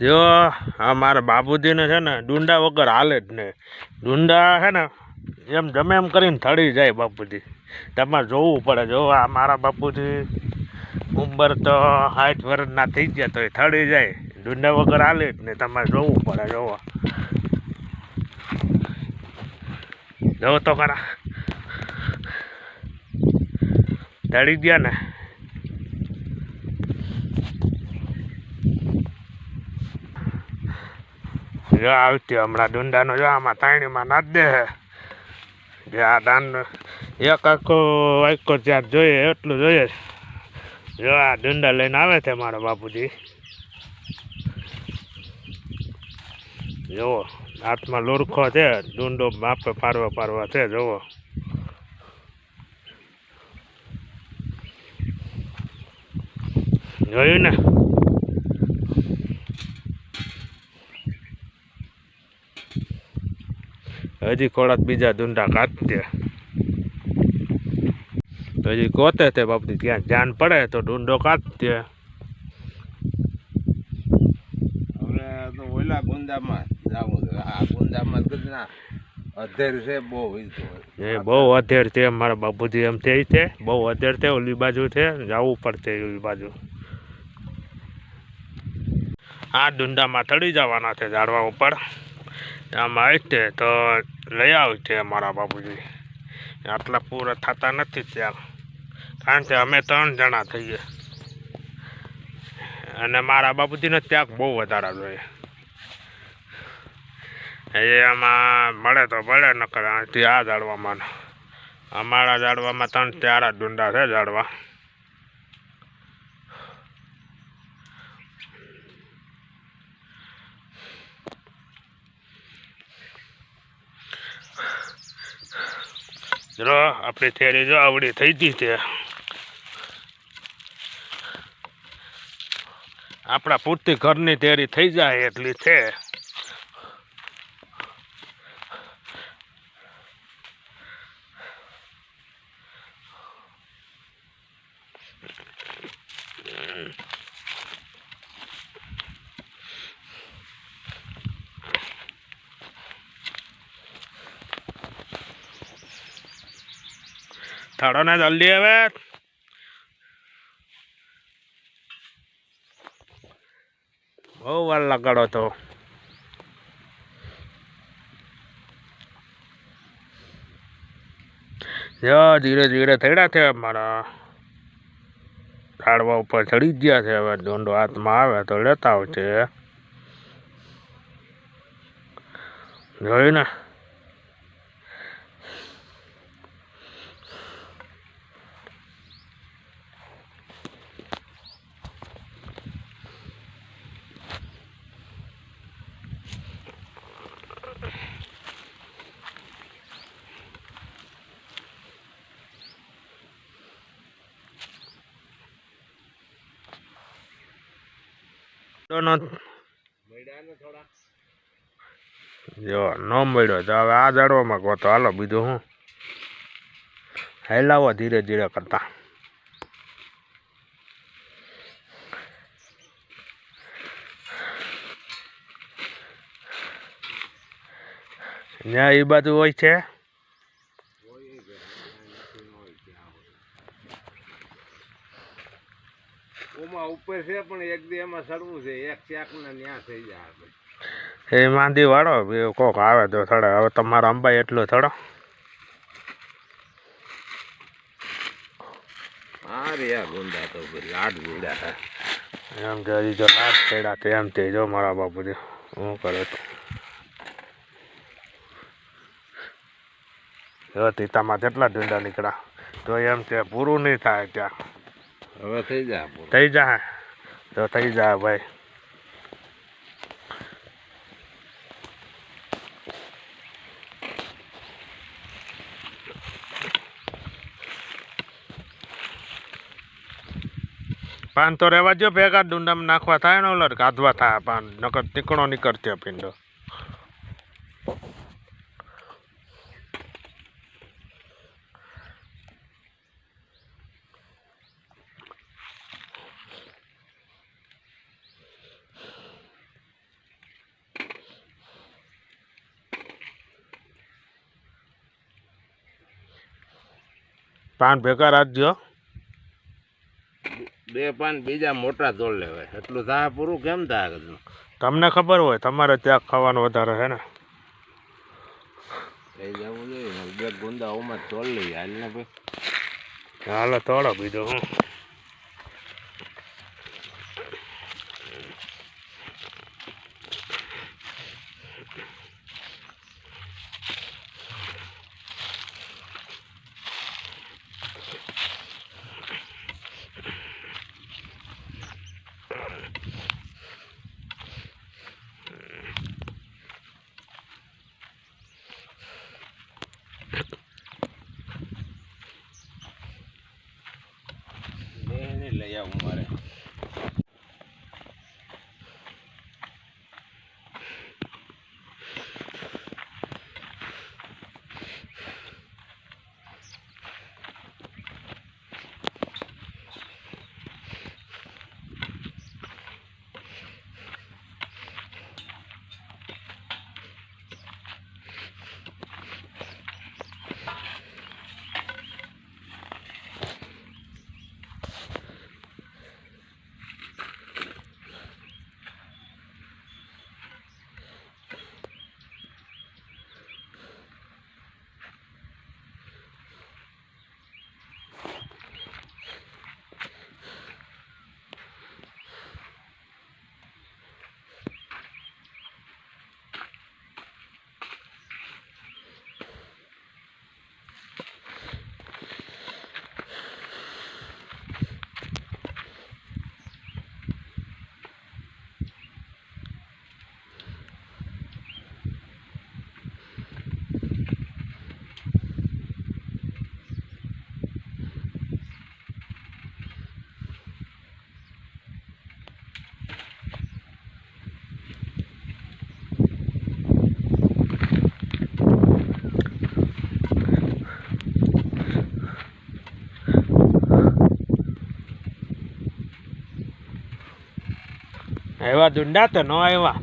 જો, આ મારા બાપુજીને છે ને, ડુંડા વગર હાલે જ નહીં ડુંડા છે ને, એમ જમે એમ કરીને થળી જાય બાપુજી. તમારે જોવું પડે. જો, આ મારા બાપુજી ઉંમર તો સાઠ વર્ષના થઈ ગયા તો એ થળી જાય. ડુંડા વગર હાલે જ નહીં તમારે જોવું પડે, જોવો. જોવો તો ખરા. થડી ગયા ને. જો આવતી હમણાં ડુંડાનો જો આમાં તાણીમાં ના દે હે. જે આ દાન એક આખો આખો ચાર જોઈએ એટલું જોઈએ. જો આ ડુંડા લઈને આવે છે મારા બાપુજી. જુઓ હાથમાં લોરખો છે ડુંડો માપે પારવા પારવા છે જુઓ જોયું ને? હજી ખોળાત બીજા ડુંડા કાઢતે તો હજી કોતે તે બાપજી ત્યાં જાન પડે તો ડુંડો કાઢતે હવે તો ઓલા ગુંદામાં જાવું આ ગુંદામાં ગજના અધેર છે બહુ એ બહુ અધેર છે મારા બાપુજી એમ થઈ છે. બહુ અધેર છે ઓલી બાજુ છે જવું પડશે ઓલી બાજુ. આ ડુંડામાં ચડી જવાના છે ઝાડવા ઉપર. આમાં આવશે તો લઈ આવશે મારા બાપુજી. આટલા પૂરા થતા નથી ત્યાં. કારણ કે અમે ત્રણ જણા થઈએ. અને મારા બાપુજીને ત્યાગ બહુ વધારે જોઈએ. એ આમાં મળે તો મળે, નકર અહીંથી આ ઝાડવામાં અમારા ઝાડવામાં ત્રણ ચાર ડુંડા છે ઝાડવા. જો, આપણી થેરી જો આવડી થઈ ગઈ છે. આપણા પૂરતી ઘરની તૈયારી થઈ જાય એટલી છે. થડો ને જલ્દી હવે. બહુ વાર લગાડો તો. ધીરે ધીરે થયા છે મારા. ઝાડવા ઉપર ચડી ગયા છે હવે. દોંડો હાથમાં આવે તો લેતા આવશે જોયું ને? દોનો જો, ન મળ્યો. તો હવે આ જાડવામાં ગોતો. હાલો, બીજું હું. હેલાવો ધીરે ધીરે કરતા. ત્યાં એ બાજુ હોય છે ઓમાં ઉપર છે પણ એક દી એમાં સરવું છે. એક ચાક ને ન્યા થઈ જાય એ માંદી વાળો કોક આવે તો થડે. હવે તમારા અંબાઈ એટલો થડો? હા લાડ હે એમ કે જો લાટ ચડ્યા તો એમ તે જો મારા બાપુજી શું કરે જો તીતામાં કેટલા ડુંડા નીકળ્યા? તો એમ કે પૂરું નહીં થાય ત્યાં. હવે થઈ જાય થઈ જાય. તો થઈ જાય ભાઈ. પાન તો રહેવા જો ભેગા ડુંડામાં નાખવા થાય ને ઓલર કાઢવા થાય પાન. નકર તીકણો નીકળતી પીંડો. પાન ભેગા રાખજો. બે પાન બીજા મોટા ધોળ લેવાય. એટલું થાય પૂરું કેમ થાય તમને ખબર હોય તમારે ત્યાં ખાવાનું વધારે છે ને. લઈ જવું જોઈએ. બે ગુંદા ઓમાં તોડ લઈએ. હાલ ને ભાઈ. હાલો તોડો બીજો હું બે ને લઈ આવું મારે આવે તો ને આવ્યા?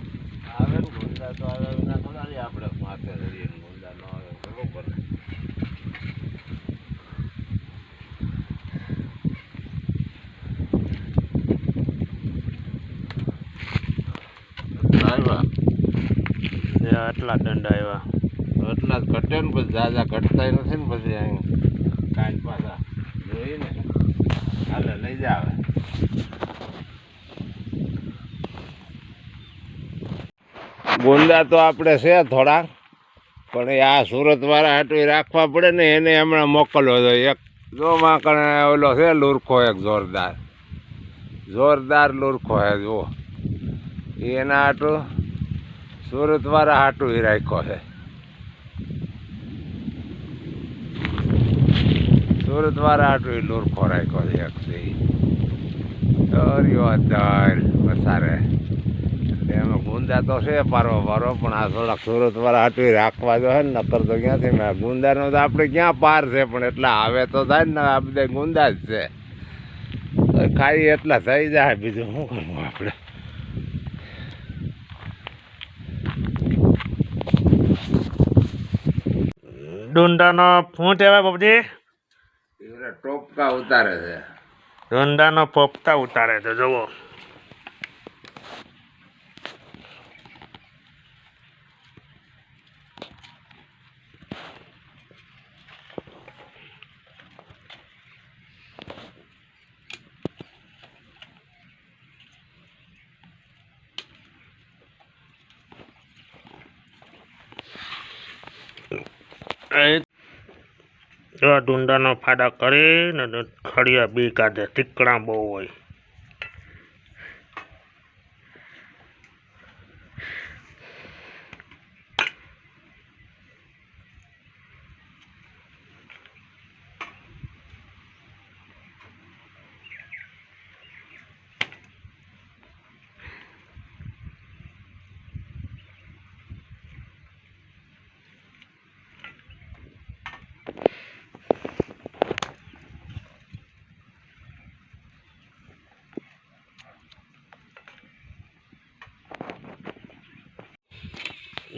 આટલા દંડા આવ્યા. એટલા જ ઘટે ને પછી જાજા ઘટતા નથી ને પછી કાલ પાછા જોઈએ ને હાલે લઈ જાવે. ગુંદા તો આપણે છે થોડાક પણ એ આ સુરતવાળા હાટવી રાખવા પડે ને એને હમણાં મોકલવો જોઈએ એક. જો માકણે ઓલો છે લુરખો એક જોરદાર. જોરદાર લુરખો હે જુઓ. એના હાટું સુરતવાળા હાટું રાખ્યો છે. સુરતવાળા વાળા આટલું લુરખો રાખ્યો છે એક સી દરિયો દર વસારે એમાં ગુંદા તો છે પારો પારો પણ આ થોડાક સુરત વાળા આટલું રાખવા જો હે ને નકર તો ક્યાંથી મેં ગુંદાનો તો આપણે ક્યાં પાર છે પણ એટલા આવે તો થાય ને આ બધા ગુંદા જ છે. ખાઈ એટલા થઈ જાય બીજું શું કરવું આપણે? ડુંડાનો શું કહેવાય બાપજી? ટોપકા ઉતારે છે. ડુંડાનો પોપતા ઉતારે છે જુઓ. એ જો ડુંડાનો ફાડા કરીને ખડિયા બી કાઢે. તીકડા બહુ હોય.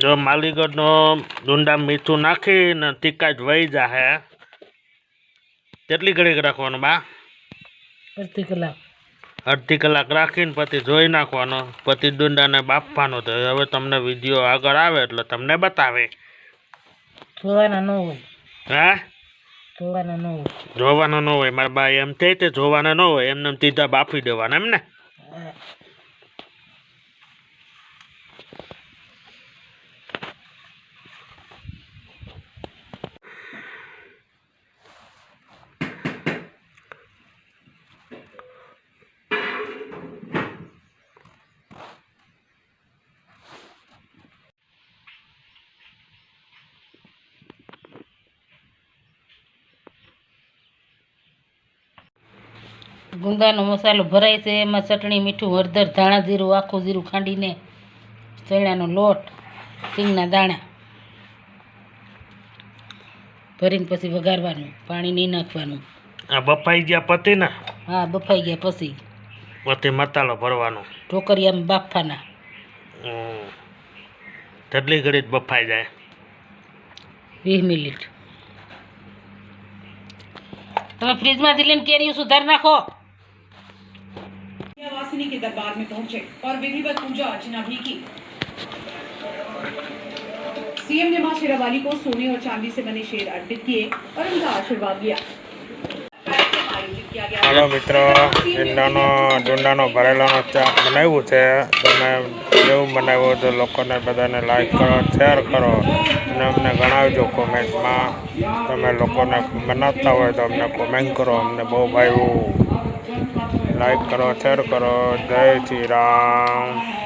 જો માલીગઢનો ડુંડા મીઠું નાખીને ટીકા જ વહી જાહે. કેટલી ઘડીક રાખવાનું બા? અડધી કલાક. અડધી કલાક રાખીને પછી જોઈ નાખવાનો પછી ડુંડાને બાફવાનો તો હવે તમને વીડિયો આગળ આવે એટલે તમને બતાવે. જોવાના ન હોય. હા? જોવાના ન હોય. જોવાનો ન હોય. મારા બા એમ થાય તે જોવાના ન હોય. એમને એમ સીધા બાફી દેવાના એમ ને? ગુંદાનો મસાલો ભરાય છે એમાં ચટણી મીઠું હળદર ધાણા જીરું આખું જીરું ખાંડીને ચણાનો લોટ સિંગના દાણા ભરીને પછી વઘારવાનું પાણી નહીં નાખવાનું. આ બફાઈ ગયા પતે ના? હા બફાઈ ગયા પછી. પતે મસાલો ભરવાનો. ઢોકરિયામાં બાફાના. કેટલી ઘડી જ બફાઈ જાય. વીસ મિનિટ. તમે ફ્રીજમાંથી લઈને કેરીઓ સુધાર નાખો. वासिनी के दरबार में पहुंचे और विधिवत पूजा अर्चना भी की सीएम ने मां शेरावाली को सोने और चांदी से बने शेर अर्पित किए और उनका आशीर्वाद लिया कार्यक्रम आयोजित किया गया હાલો મિત્રો ઈંડાનો ડુંડાનો ભરેલાનો ચા બનાવ્યું છે તમે કેવું બનાવ્યું તો લોકોને બધાને લાઈક કરો શેર કરો અને અમને જણાવજો કોમેન્ટમાં તમે લોકોને બનાવતા હોય તો અમને કોમેન્ટ કરો અમને બહુ ભાવ્યું લાઈક કરો શેર કરો. જય શ્રી રામ.